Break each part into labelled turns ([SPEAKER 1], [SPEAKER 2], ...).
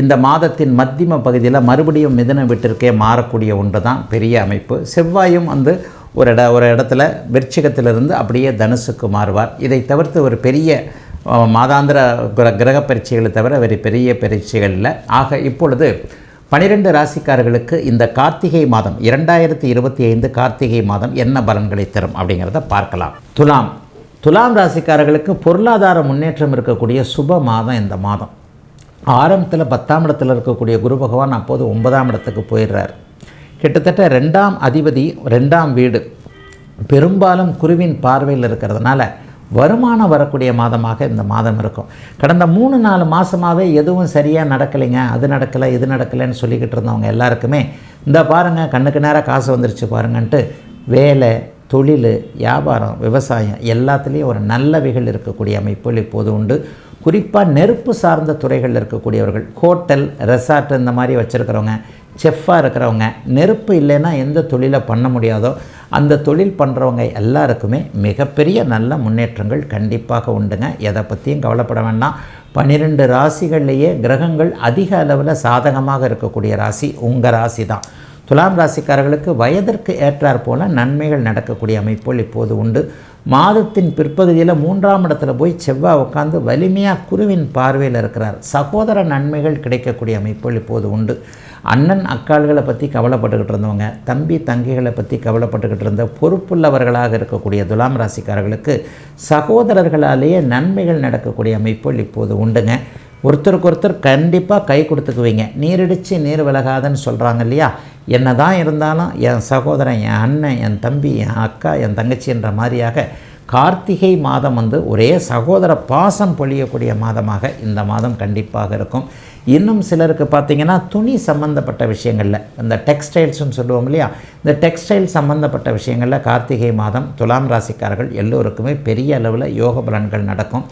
[SPEAKER 1] இந்த மாதத்தின் மத்தியம பகுதியில் மறுபடியும் மிதன வீட்டிற்கே மாறக்கூடிய ஒன்று தான் பெரிய அமைப்பு. செவ்வாயும் வந்து ஒரு இட ஒரு இடத்துல விருச்சிகத்திலிருந்து அப்படியே தனுசுக்கு மாறுவார். இதை தவிர்த்து ஒரு பெரிய மாதாந்திர கிர கிரக பரீட்சைகளை தவிர வேறு பெரிய பரீட்சைகள் இல்லை. ஆக இப்பொழுது பனிரெண்டு ராசிக்காரர்களுக்கு இந்த கார்த்திகை மாதம் இரண்டாயிரத்தி இருபத்தி ஐந்து கார்த்திகை மாதம் என்ன பலன்களை தரும் அப்படிங்கிறத பார்க்கலாம். துலாம் துலாம் ராசிக்காரர்களுக்கு பொருளாதார முன்னேற்றம் இருக்கக்கூடிய சுப மாதம் இந்த மாதம். ஆரம்பத்தில் பத்தாம் இடத்தில் இருக்கக்கூடிய குரு பகவான் அப்போது ஒன்பதாம் இடத்துக்கு போயிடுறார். கிட்டத்தட்ட ரெண்டாம் அதிபதி ரெண்டாம் வீடு. பெரும்பாலும் குருவின் பார்வையில் இருக்கிறதுனால வருமானம் வரக்கூடிய மாதமாக இந்த மாதம் இருக்கும். கடந்த மூணு நாலு மாதமாகவே எதுவும் சரியாக நடக்கலைங்க. அது நடக்கலை இது நடக்கலைன்னு சொல்லிக்கிட்டு இருந்தவங்க எல்லாருக்குமே இந்த பாருங்கள் கண்ணுக்கு நேராக காசு வந்துருச்சு பாருங்கன்ட்டு வேலை தொழில் வியாபாரம் விவசாயம் எல்லாத்துலேயும் ஒரு நல்லவைகள் இருக்கக்கூடிய அமைப்புகள் இப்போது உண்டு. குறிப்பாக நெருப்பு சார்ந்த துறைகளில் இருக்கக்கூடியவர்கள் ஹோட்டல் ரெசார்ட் இந்த மாதிரி வச்சுருக்கிறவங்க செஃப்பாக இருக்கிறவங்க நெருப்பு இல்லைன்னா எந்த தொழிலை பண்ண முடியாதோ அந்த தொழில் பண்ணுறவங்க எல்லாருக்குமே மிகப்பெரிய நல்ல முன்னேற்றங்கள் கண்டிப்பாக உண்டுங்க. எதை பற்றியும் கவலைப்பட வேண்டாம். பன்னிரெண்டு ராசிகள்லேயே கிரகங்கள் அதிக அளவில் சாதகமாக இருக்கக்கூடிய ராசி உங்கள் ராசி தான் துலாம் ராசிக்காரர்களுக்கு வயதிற்கு ஏற்றாற் போல நன்மைகள் நடக்கக்கூடிய அமைப்புகள் இப்போது உண்டு. மாதத்தின் பிற்பகுதியில் மூன்றாம் இடத்துல போய் செவ்வாய் உட்காந்து வலிமையாக குருவின் பார்வையில் இருக்கிறார். சகோதர நன்மைகள் கிடைக்கக்கூடிய அமைப்புகள் இப்போது உண்டு. அண்ணன் அக்காள்களை பற்றி கவலைப்பட்டுக்கிட்டு இருந்தவங்க தம்பி தங்கைகளை பற்றி கவலைப்பட்டுக்கிட்டு இருந்த பொறுப்புள்ளவர்களாக இருக்கக்கூடிய துலாம் ராசிக்காரர்களுக்கு சகோதரர்களாலேயே நன்மைகள் நடக்கக்கூடிய அமைப்புகள் இப்போது உண்டுங்க. ஒருத்தருக்கு ஒருத்தர் கண்டிப்பாக கை கொடுத்துக்குவீங்க. நீரிடித்து நீர் விலகாதன்னு சொல்கிறாங்க இல்லையா? என்ன தான் இருந்தாலும் என் சகோதரன் என் அண்ணன் என் தம்பி என் அக்கா என் தங்கச்சி என்ற மாதிரியாக கார்த்திகை மாதம் வந்து ஒரே சகோதர பாசம் பொழியக்கூடிய மாதமாக இந்த மாதம் கண்டிப்பாக இருக்கும். இன்னும் சிலருக்கு பார்த்தீங்கன்னா துணி சம்மந்தப்பட்ட விஷயங்களில் இந்த டெக்ஸ்டைல்ஸ்னு சொல்லுவோம் இல்லையா? இந்த டெக்ஸ்டைல் சம்மந்தப்பட்ட விஷயங்களில் கார்த்திகை மாதம் துலாம் ராசிக்காரர்கள் எல்லோருக்குமே பெரிய அளவில் யோக பலன்கள் நடக்கும்.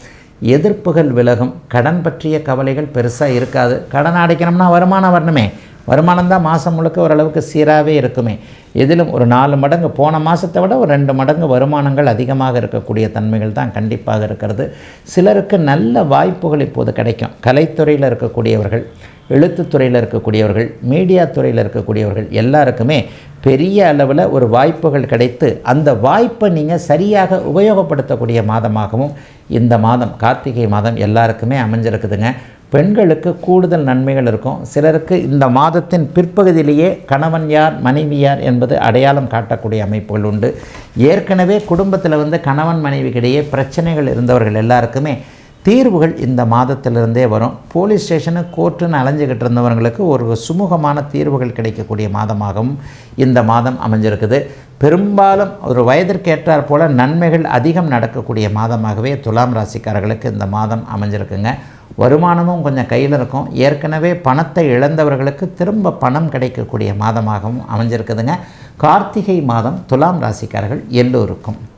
[SPEAKER 1] எதிர்ப்புகள் விலகும் கடன் பற்றிய கவலைகள் பெருசாக இருக்காது. கடன் அடைக்கணும்னா வருமானம் வரணுமே. வருமானம் தான் மாதம் முழுக்க ஓரளவுக்கு சீராகவே இருக்குமே. எதிலும் ஒரு நாலு மடங்கு போன மாதத்தை விட ஒரு ரெண்டு மடங்கு வருமானங்கள் அதிகமாக இருக்கக்கூடிய தன்மைகள் தான் கண்டிப்பாக இருக்கிறது. சிலருக்கு நல்ல வாய்ப்புகள் இப்போது கிடைக்கும். கலைத்துறையில் இருக்கக்கூடியவர்கள் எழுத்துத்துறையில் இருக்கக்கூடியவர்கள் மீடியா துறையில் இருக்கக்கூடியவர்கள் எல்லாருக்குமே பெரிய அளவில் ஒரு வாய்ப்புகள் கிடைத்து அந்த வாய்ப்பை நீங்கள் சரியாக உபயோகப்படுத்தக்கூடிய மாதமாகவும் இந்த மாதம் கார்த்திகை மாதம் எல்லாருக்குமே அமைஞ்சிருக்குதுங்க. பெண்களுக்கு கூடுதல் நன்மைகள் இருக்கும். சிலருக்கு இந்த மாதத்தின் பிற்பகுதியிலேயே கணவன் யார் மனைவி யார் என்பது அடையாளம் காட்டக்கூடிய அமைப்புகள் உண்டு. ஏற்கனவே குடும்பத்தில் வந்து கணவன் மனைவிக்கிடையே பிரச்சனைகள் இருந்தவர்கள் எல்லாருக்குமே தீர்வுகள் இந்த மாதத்திலிருந்தே வரும். போலீஸ் ஸ்டேஷனு கோர்ட்டுன்னு அலைஞ்சிக்கிட்டு இருந்தவர்களுக்கு ஒரு சுமூகமான தீர்வுகள் கிடைக்கக்கூடிய மாதமாகவும் இந்த மாதம் அமைஞ்சிருக்குது. பெரும்பாலும் ஒரு வயதிற்கு ஏற்றார் போல நன்மைகள் அதிகம் நடக்கக்கூடிய மாதமாகவே துலாம் ராசிக்காரர்களுக்கு இந்த மாதம் அமைஞ்சிருக்குங்க. வருமானமும் கொஞ்சம் கையில் இருக்கும். ஏற்கனவே பணத்தை இழந்தவர்களுக்கு திரும்ப பணம் கிடைக்கக்கூடிய மாதமாகவும் அமைஞ்சிருக்குதுங்க. கார்த்திகை மாதம் துலாம் ராசிக்காரர்கள் எல்லோருக்கும்.